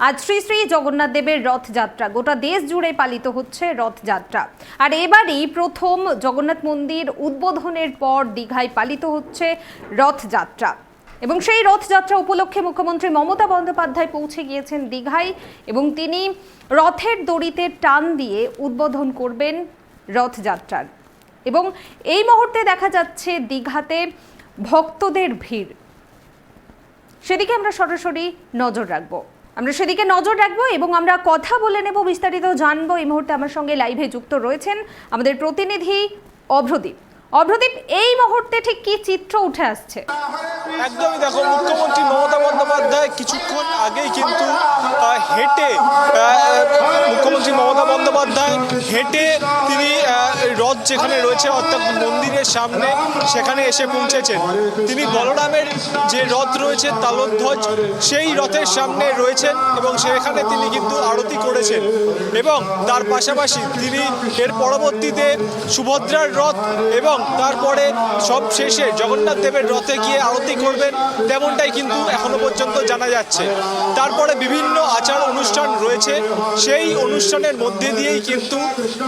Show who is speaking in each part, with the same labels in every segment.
Speaker 1: আজ শ্রী শ্রী জগন্নাথ দেবের রথযাত্রা। গোটা দেশ জুড়ে পালিত হচ্ছে রথযাত্রা। আর এবারই প্রথম জগন্নাথ মন্দির উদ্বোধনের পর দীঘায় পালিত হচ্ছে রথযাত্রা। এবং সেই রথযাত্রা উপলক্ষে মুখ্যমন্ত্রী মমতা বন্দ্যোপাধ্যায় পৌঁছে গিয়েছেন দীঘায় এবং তিনি রথের দড়িতে টান দিয়ে উদ্বোধন করবেন রথযাত্রার। এবং এই মুহূর্তে দেখা যাচ্ছে দীঘাতে ভক্তদের ভিড়। সেদিকে আমরা সরাসরি নজর রাখব। আমরা সেদিকে নজর রাখব এবং আমরা কথা বলে নেব, বিস্তারিত জানব। এই মুহূর্তে আমার সঙ্গে লাইভে যুক্ত রয়েছেন আমাদের প্রতিনিধি অভ্রদীপ। অভ্রদীপ, এই মুহূর্তে ঠিক কি চিত্র উঠে আসছে?
Speaker 2: একদমই দেখো, মুখ্যমন্ত্রী মমতা বন্দ্যোপাধ্যায় কিছুক্ষণ আগেই কিন্তু হেঁটে মুখ্যমন্ত্রী মমতা বন্দ্যোপাধ্যায় হেঁটে তিনি রথ যেখানে রয়েছে, অর্থাৎ মন্দিরের সামনে, সেখানে এসে পৌঁছেছেন। তিনি বলরামের যে রথ রয়েছে, তালধ্বজ, সেই রথের সামনে রয়েছেন এবং সেখানে তিনি কিন্তু আরতি করেছেন। এবং তার পাশাপাশি তিনি এর পরবর্তীতে সুভদ্রার রথ এবং তারপরে সব শেষে জগন্নাথ দেবের রথে গিয়ে আরতি করবেন, তেমনটাই কিন্তু এখনও পর্যন্ত জানা যাচ্ছে। তারপরে বিভিন্ন আচার অনুষ্ঠান রয়েছে। সেই অনুষ্ঠানের মধ্যে দিয়েই কিন্তু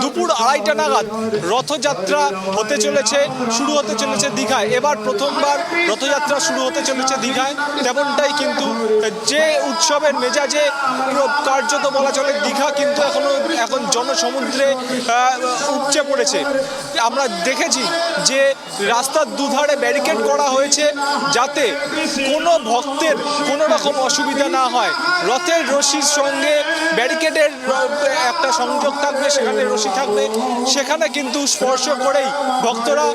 Speaker 2: দুপুর আড়াইটা নাগাদ রথযাত্রা হতে চলেছে, শুরু হতে চলেছে দীঘায়। এবার প্রথমবার রথযাত্রা শুরু হতে চলেছে দীঘায়। তেমনটাই কিন্তু যে উৎসবের মেজাজে কার্যত বলা চলে, দীঘা কিন্তু এখনও, এখন জনসমুদ্রে উপচে পড়েছে। আমরা দেখেছি যে রাস্তার দুধারে ব্যারিকেড করা হয়েছে যাতে কোনো ভক্তের কোনো রকম অসুবিধা না হয়। রথের রশির সঙ্গে ব্যারিকেডের একটা সংযোগ থাকবে, সেখানে রশি থাকবে। সেখানে কিন্তু স্পর্শ করেই ভক্তরা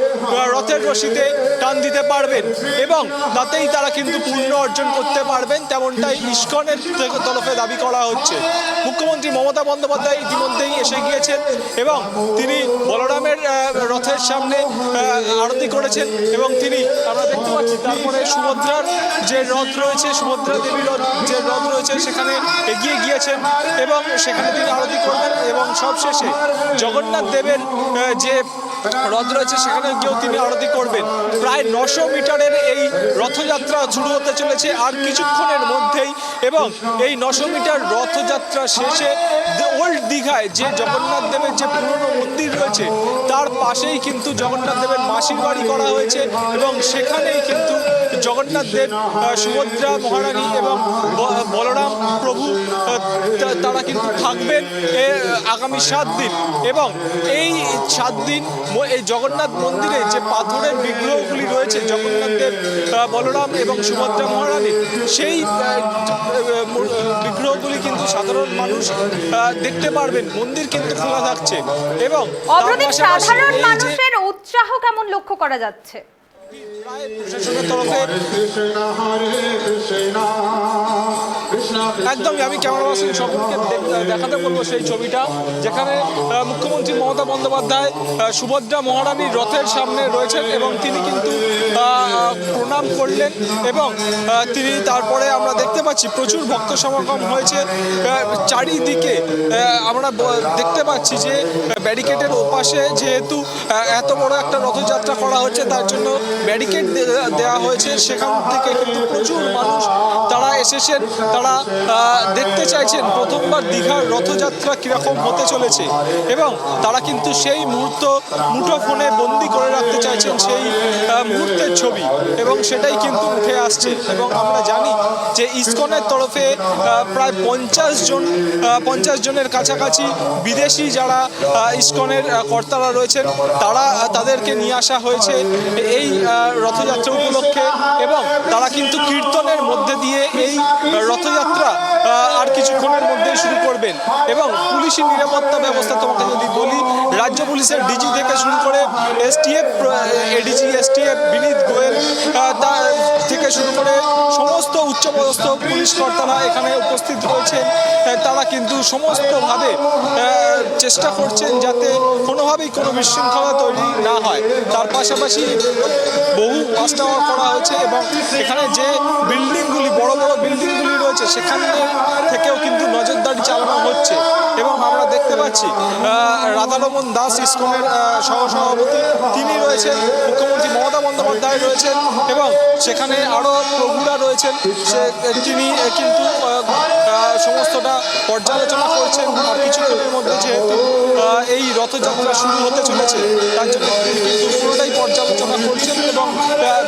Speaker 2: রথের রশিতে টান দিতে পারবেন এবং তাতেই তারা কিন্তু পুণ্য অর্জন করতে পারবেন, তেমনটাই ইস্কনের তরফে দাবি করা হচ্ছে। মুখ্যমন্ত্রী মমতা বন্দ্যোপাধ্যায় ইতিমধ্যেই এসে গিয়েছেন এবং তিনি বলরামের রথের সামনে আরতি করেছেন এবং তিনি, আমরা দেখতে পাচ্ছি তারপরে সুভদ্রার যে রথ রয়েছে, সুভদ্রা দেবীর যে রথ রয়েছে, সেখানে এগিয়ে গিয়েছেন এবং সেখানে তিনি আরতি করবেন এবং সবশেষে জগন্নাথ দেবের যে রথ রয়েছে সেখানে গিয়েও তিনি আরতি করবেন। প্রায় নশো মিটারের এই রথযাত্রা শুরু হতে চলেছে আর কিছুক্ষণের মধ্যেই এবং এই নশো মিটার রথযাত্রা শেষে ওল্ড দীঘায় যে জগন্নাথ দেবের যে পুরনো মন্দির রয়েছে, তার পাশেই কিন্তু জগন্নাথ দেবের মাসির বাড়ি করা হয়েছে এবং সেখানেই কিন্তু জগন্নাথ দেব সুভদ্রা মহারানী এবং বলরাম প্রভু তারা কিন্তু থাকবেন আগামী সাত দিন। এবং এই সাত দিন এই জগন্নাথ মন্দিরে যে পাথরের বিগ্রহগুলি রয়েছে জগন্নাথ দেব বলরাম এবং সুভদ্রা মহারানী সেই বিগ্রহগুলি কিন্তু সাধারণ মানুষ আহ, দেখতে পারবেন। মন্দির কিন্তু খোলা থাকছে। এবং
Speaker 1: সাধারণ মানুষের উৎসাহ কেমন লক্ষ্য করা যাচ্ছে?
Speaker 2: একদমই, আমি ক্যামেরা পার্সন সকলকে দেখাতে বলব সেই ছবিটা, যেখানে মুখ্যমন্ত্রী মমতা বন্দ্যোপাধ্যায় সুভদ্রা মহারানীর রথের সামনে রয়েছেন এবং তিনি কিন্তু প্রণাম করলেন এবং তিনি তারপরে আমরা দেখতে পাচ্ছি প্রচুর ভক্ত সমাগম হয়েছে। চারিদিকে আমরা দেখতে পাচ্ছি যে, ব্যারিকেডের ওপাশে যেহেতু এত বড় একটা রথযাত্রা করা হচ্ছে, তার জন্য ব্যারিকেড দেওয়া হয়েছে সেখান থেকে কিন্তু প্রচুর মানুষ তারা এসেছেন তারা দেখতে চাইছেন প্রথমবার দীঘার রথযাত্রা কীরকম হতে চলেছে। এবং তারা কিন্তু সেই মুহূর্ত মুঠো ফোনে বন্দি করে রাখতে চাইছেন সেই মুহূর্তের ছবি। এবং সেটাই কিন্তু উঠে আসছে। এবং আমরা জানি যে ইসকনের তরফে প্রায় পঞ্চাশ জন পঞ্চাশ জনের কাছাকাছি বিদেশি যারা ইসকনের কর্তারা রয়েছেন, তারা তাদেরকে নিয়ে আসা হয়েছে এই রথযাত্রা উপলক্ষে। এবং তারা কিন্তু কীর্তনের মধ্যে দিয়ে এই রথযাত্রা আর কিছুক্ষণের মধ্যেই শুরু করবেন। এবং পুলিশের নিরাপত্তা ব্যবস্থা তোমাকে যদি বলি, রাজ্য পুলিশের ডিজি থেকে শুরু করে STF ADG STF Vineet Goel থেকে শুরু করে সমস্ত উচ্চপদস্থ পুলিশ কর্তারা এখানে উপস্থিত রয়েছেন। তারা কিন্তু সমস্তভাবে চেষ্টা করছেন যাতে কোনোভাবেই কোনো বিশৃঙ্খলা তৈরি না হয়। তার পাশাপাশি বহু ওয়াচ টাওয়ার করা হয়েছে এবং এখানে যে বিল্ডিংগুলি, বড় বড় বিল্ডিংগুলি রয়েছে, সেখানে থেকেও কিন্তু নজরদারি চালানো হচ্ছে। এবং আমরা দেখতে পাচ্ছি রাধারমন দাস ইসকনের সহসভাপতি। তিনি রয়েছেন মুখ্যমন্ত্রী মমতা বন্দ্যোপাধ্যায় রয়েছেন এবং সেখানে আরও প্রভুরা রয়েছেন। সে তিনি কিন্তু সমস্তটা পর্যালোচনা করছেন আর কিছুক্ষণের মধ্যে যেহেতু এই রথযাত্রা শুরু হতে চলেছে, তার জন্য কিন্তু পুরোটাই পর্যালোচনা করছেন এবং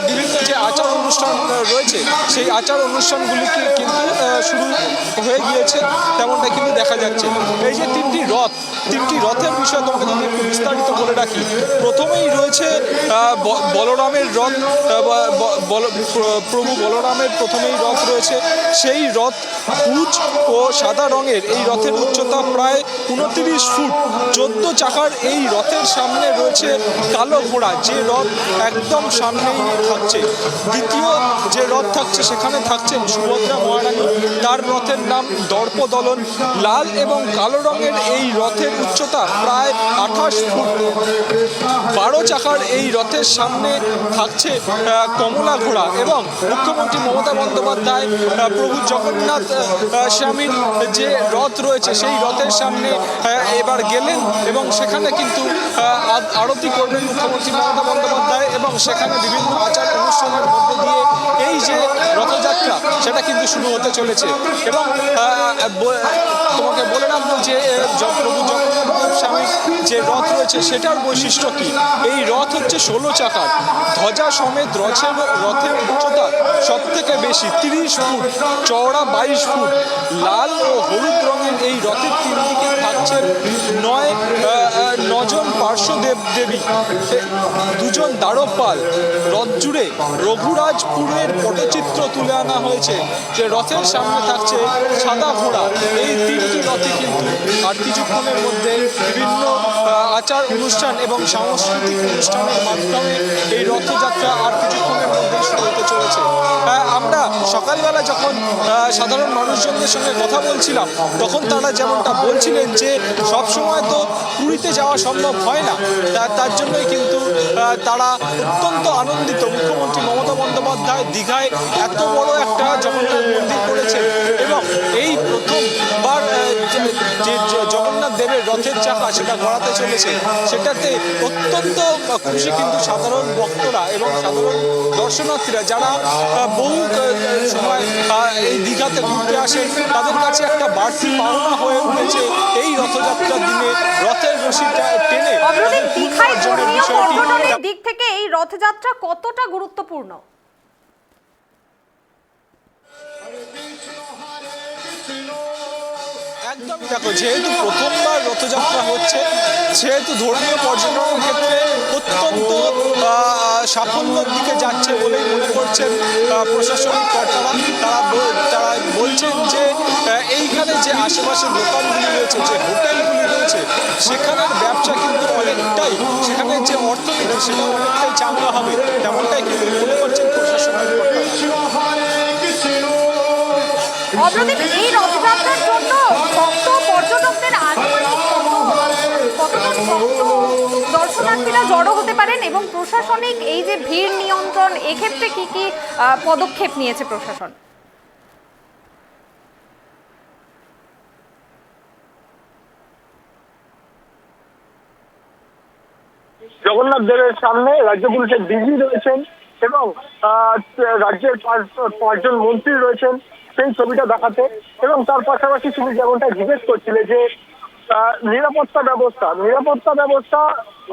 Speaker 2: বিভিন্ন যে আচার অনুষ্ঠান রয়েছে, সেই আচার অনুষ্ঠানগুলিকে কিন্তু শুরু হয়ে গিয়েছে, তেমনটা কিন্তু দেখা যাচ্ছে। এই যে তিনটি রথ, তিনটি রথের বিষয়ে তোমাকে যদি একটু বিস্তারিত বলে রাখি, প্রথমেই রয়েছে বলরামের রথ প্রভু বলরামের প্রথমেই রথ রয়েছে। সেই রথ উঁচ ও সাদা রঙের এই রথের উচ্চতা প্রায় উনত্রিশ ফুট। চোদ্দ চাকার এই রথের সামনে রয়েছে কালো ঘোড়া। যে রথ একদম সামনেই থাকছে। দ্বিতীয় যে রথ থাকছে, সেখানে থাকছেন সুভদ্রা মহারানী। তার রথের নাম দর্পদলন। লাল এবং কালো রঙের এই রথের উচ্চতা প্রায় আঠাশ ফুট। বারো চাকার এই রথের সামনে থাকছে কমলা ঘোড়া এবং মুখ্যমন্ত্রী মমতা বন্দ্যোপাধ্যায় প্রভু জগন্নাথ স্বামীর যে রথ রয়েছে, সেই রথের সামনে এবার গেলেন এবং সেখানে কিন্তু আরতি করবেন মুখ্যমন্ত্রী মমতা বন্দ্যোপাধ্যায় এবং সেখানে বিভিন্ন আচার অনুষ্ঠানের মধ্যে দিয়ে এই যে রথযাত্রা, সেটা কিন্তু শুরু হতে চলেছে। এবং তোমাকে বলে রাখব যে প্রভু জগন্নাথ স্বামীর যে রথ রয়েছে সেটার বৈশিষ্ট্য কি? এই রথ হচ্ছে ষোলো চাকার। ধ্বজা সমেত রথের রথের উচ্চতা সব থেকে বেশি, তিরিশ ফুট, চওড়া বাইশ ফুট। লাল ও হলুদ রঙের এই রথের তিন দিকে থাকছেন নয় নজন পার্শ্বদেব দেবী। দুজন দ্বারপাল। রথ জুড়ে রঘুরাজপুরের পটচিত্র তুলে আনা হয়েছে। যে রথের সামনে থাকছে সাদা ঘোড়া। এই তিনটি রথে কিন্তু আর কিছুক্ষণের মধ্যে বিভিন্ন আচার অনুষ্ঠান এবং সাংস্কৃতিক অনুষ্ঠানের মাধ্যমে এই রথযাত্রা আর কিছুক্ষণের মধ্যে শুরু হতে চলেছে। আমরা সকালবেলা যখন সাধারণ মানুষজনদের সঙ্গে কথা বলছিলাম, তখন তারা যেমনটা বলছিলেন যে সবসময় তো পুরীতে যাওয়া সম্ভব হয় না। তার জন্যই কিন্তু তারা অত্যন্ত আনন্দিত। মুখ্যমন্ত্রী মমতা বন্দ্যোপাধ্যায় দীঘায় এত বড় একটা জগন্নাথ মন্দির করেছে এবং এই প্রথমবার যে- জগন্নাথ দেবের রথের চাকা সেটা গড়াতে চলেছে, সেটাতে অত্যন্ত খুশি কিন্তু সাধারণ ভক্তরা এবং সাধারণ দর্শনার্থীরা যারা বহু সময় এই দীঘাতে ঘুরতে আসে, তাদের কাছে একটা বাড়তি পাওনা হয়ে উঠেছে এই রথযাত্রার দিনে। রথের
Speaker 1: পর্যটনের দিক থেকে এই রথযাত্রা কতটা গুরুত্বপূর্ণ?
Speaker 2: একদম দেখো যেহেতু প্রথমবার রথযাত্রা হচ্ছে সেহেতু ধর্মীয় পর্যটনের ক্ষেত্রে অত্যন্ত সাফল্যের দিকে যাচ্ছে বলেই মনে করছেন প্রশাসনিক কর্তারা, তারা তারা বলছেন যে এইখানে যে আশেপাশে দোকানগুলি রয়েছে, যে হোটেলগুলি রয়েছে, সেখানের ব্যবসা কিন্তু অনেকটাই, সেখানে যে অর্থনীতি সেটা অনেকটাই চাঙ্গা হবে, তেমনটাই কিন্তু মনে করছেন প্রশাসনিক কর্তারা।
Speaker 1: জড়ো হতে পারেন এবং প্রশাসনিক এই যে ভিড় নিয়ন্ত্রণ, এক্ষেত্রে কি কি পদক্ষেপ নিয়েছে প্রশাসন?
Speaker 3: জগন্নাথ দেবের সামনে রাজ্য পুলিশের ডিজি রয়েছেন এবং রাজ্যের পাঁচ- পাঁচজন মন্ত্রী রয়েছেন। সেই ছবিটা দেখাতে এবং তার পাশাপাশি তুমি যেমনটা জিজ্ঞেস করছিলে যে নিরাপত্তা ব্যবস্থা নিরাপত্তা ব্যবস্থা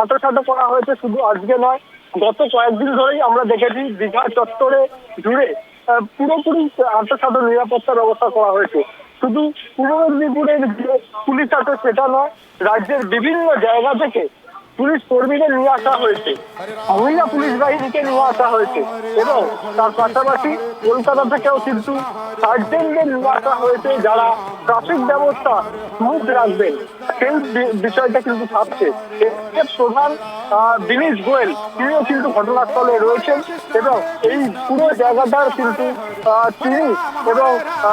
Speaker 3: আঁটোসাঁটো করা হয়েছে শুধু আজকে নয়, গত কয়েকদিন ধরেই আমরা দেখেছি দীঘা চত্বরে জুড়ে পুরোপুরি আঁটোসাঁটো নিরাপত্তা ব্যবস্থা করা হয়েছে। শুধু পূর্ব মেদিনীপুরের যে পুলিশ আছে সেটা নয়, রাজ্যের বিভিন্ন জায়গা থেকে পুলিশ কর্মীদের নিয়ে আসা হয়েছে। মহিলা পুলিশ বাহিনীকে নিয়ে আসা হয়েছে। এবং তার পাশাপাশি কলকাতা থেকেও কিন্তু সার্জেন্টদের নিয়ে আসা হয়েছে যারা ট্রাফিক ব্যবস্থা স্মুথ রাখবেন। সেই বিষয়টা কিন্তু থাকছে প্রধান দিনেশ গোয়েল, তিনিও কিন্তু ঘটনাস্থলে রয়েছেন এবং এই পুরো জায়গাটার কিন্তু তিনি এবং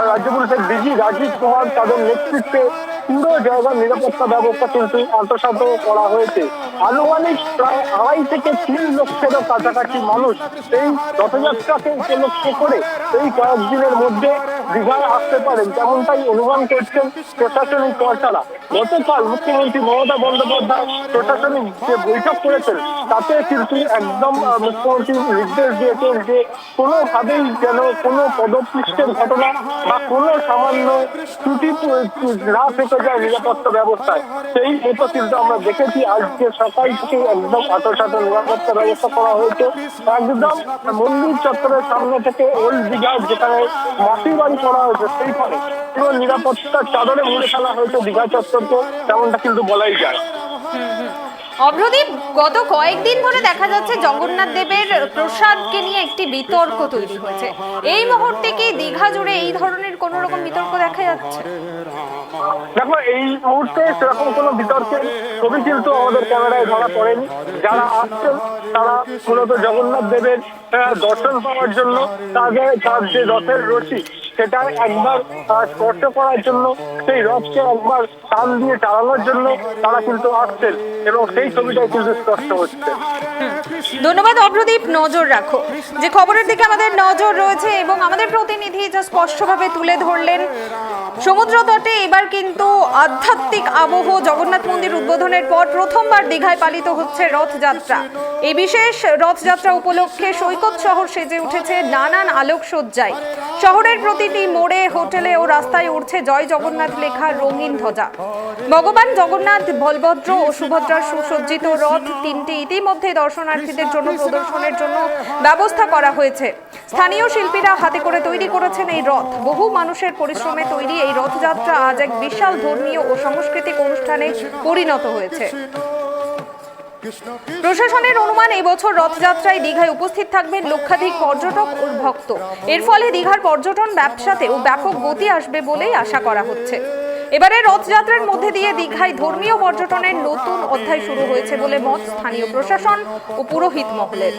Speaker 3: রাজ্য পুলিশের ডিজি রাজীব কুমার তাদের নেতৃত্বে পুরো জায়গার নিরাপত্তা ব্যবস্থা কিন্তু আন্তঃসাধ্য করা হয়েছে। আনুমানিক প্রায় আড়াই থেকে তিন লক্ষেরও কাছাকাছি মানুষ এই রথযাত্রাকে উপলক্ষ করে এই কয়েকদিনের মধ্যে দীঘায় আসতে পারেন তেমনটাই অনুমান করছেন প্রশাসনিক কর্তারা। গতকাল মুখ্যমন্ত্রী মমতা বন্দ্যোপাধ্যায় প্রশাসনিক যে বৈঠক করেছেন, তাতে কিন্তু একদম মুখ্যমন্ত্রী নির্দেশ দিয়েছেন যে কোনোভাবেই যেন কোনো পদপৃষ্ঠের ঘটনা বা কোনো সামান্য ত্রুটি না থেকে যায় নিরাপত্তা ব্যবস্থায়। সেই কিন্তু আমরা দেখেছি, আজকে সকাল থেকে একদম আটোসাটো নিরাপত্তা ব্যবস্থা করা হয়েছে। একদম মন্দির চত্বরের সামনে থেকে ওল্ড দিঘা, যেখানে মাটির বাড়ি করা হয়েছে, সেই ফলে পুরো নিরাপত্তার চাদরে মুড়ে ফেলা হয়েছে দীঘা চত্বরকে, তেমনটা কিন্তু বলাই যায়।
Speaker 1: অভ্রদীপ, গত কয়েকদিন ধরে দেখা যাচ্ছে জগন্নাথ দেবের প্রসাদকে নিয়ে একটি বিতর্ক তৈরি হয়েছে। এই মুহূর্তে কি দীঘা জুড়ে এই ধরনের কোন রকম বিতর্ক দেখা যাচ্ছে?
Speaker 3: দেখো, এই মুহূর্তে সেরকম কোনো বিতর্কের ছবি কিন্তু আমাদের ক্যামেরায় ধরা পড়েনি। যারা আসছেন, তারা মূলত জগন্নাথ দেবের দর্শন পাওয়ার জন্য তাদের তার যে রথের রশি, সেটা একবার স্পর্শ করার জন্য, সেই রথকে একবার টান দিয়ে চালানোর জন্য তারা কিন্তু আসছেন এবং সেই ছবিটাই কিন্তু স্পষ্ট হচ্ছে।
Speaker 1: ধন্যবাদ অভ্রদীপ নজর রাখো। যে খবরের দিকে আমাদের নজর রয়েছে এবং আমাদের প্রতিনিধি যা স্পষ্টভাবে তুলে ধরলেন সমুদ্র তটে এবার কিন্তু আধ্যাত্মিক আবহ জগন্নাথ মন্দির উদ্বোধনের পর প্রথমবার দীঘায় পালিত হচ্ছে রথযাত্রা। এই বিশেষ রথযাত্রা উপলক্ষে সৈকত শহর সেজে উঠেছে নানান আলোকসজ্জায়। শহরের প্রতিটি মোড়ে, হোটেলে ও রাস্তায় উঠছে জয় জগন্নাথ লেখা রঙিন ধ্বজা। ভগবান জগন্নাথ, বলভদ্র ও সুভদ্রার সুসজ্জিত রথ তিনটি ইতিমধ্যে দর্শনার্থীদের জন্য, প্রদর্শনের জন্য ব্যবস্থা করা হয়েছে। স্থানীয় শিল্পীরা হাতে করে তৈরি করেছেন এই রথ। বহু মানুষের পরিশ্রমে তৈরি এই রথযাত্রা আজ এক বিশাল ধর্মীয় ও সাংস্কৃতিক অনুষ্ঠানে পরিণত হয়েছে। প্রশাসনের অনুমান, এই বছর রথযাত্রায় দীঘায় উপস্থিত থাকবেন লক্ষাধিক পর্যটক ও ভক্ত। এর ফলে দীঘার পর্যটন ব্যবসাতেও ব্যাপক গতি আসবে বলেই আশা করা হচ্ছে। এবারে রথযাত্রার মধ্যে দিয়ে দীঘায় ধর্মীয় পর্যটনের নতুন অধ্যায় শুরু হয়েছে বলে মত স্থানীয় প্রশাসন ও পুরোহিত মহলের।